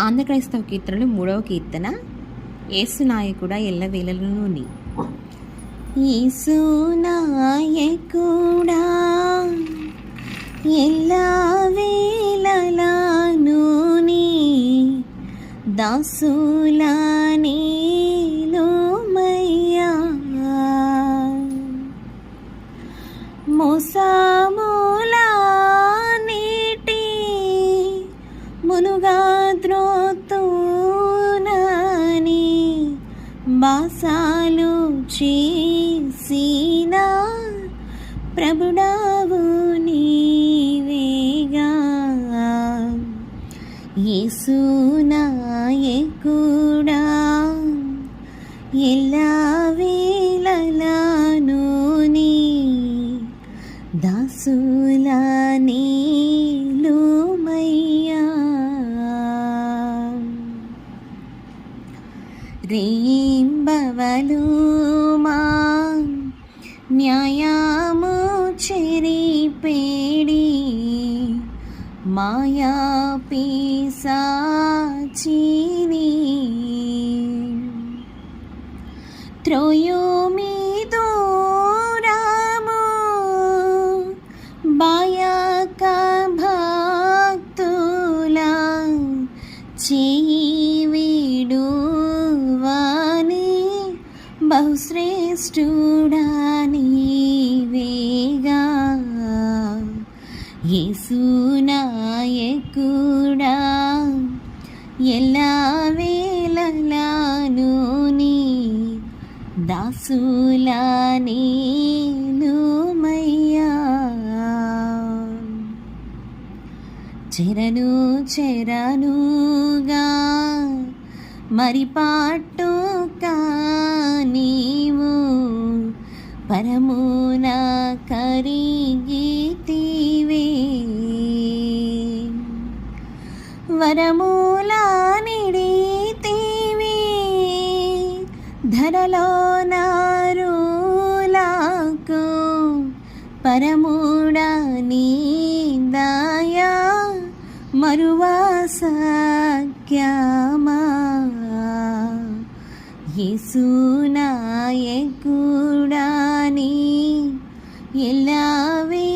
ఆంధ్ర క్రైస్తవ కీర్తనలు మూడవ కీర్తన. యేసు నాయకుడా ఎల్లవేళలను నీ. యేసు నాయకుడా బాసాలు చేసిన ప్రభుడావు నీవేగా. యేసునాయకుడా ఎలా వేళలను నీ దాసు రేంబవలు మా న్యాయము చెరిపేడి మాయా పీసాచిని త్రోయో మీ దూరము బాయక భక్తుల చేయి శ్రేష్ఠుడా నీవేగా యేసునాయకుడా ఎలా వేలలాను నీ దాసులా నీలుమయ్యా చెరను చెరనుగా మరి పాటు నీవు పరమున కరిగితివే వరమూలా నిడితివి. ధరలో నారులకు పరముడ నీ దయా. మరువా సఖ్యమా యేసునాయకుడాని ఎలావే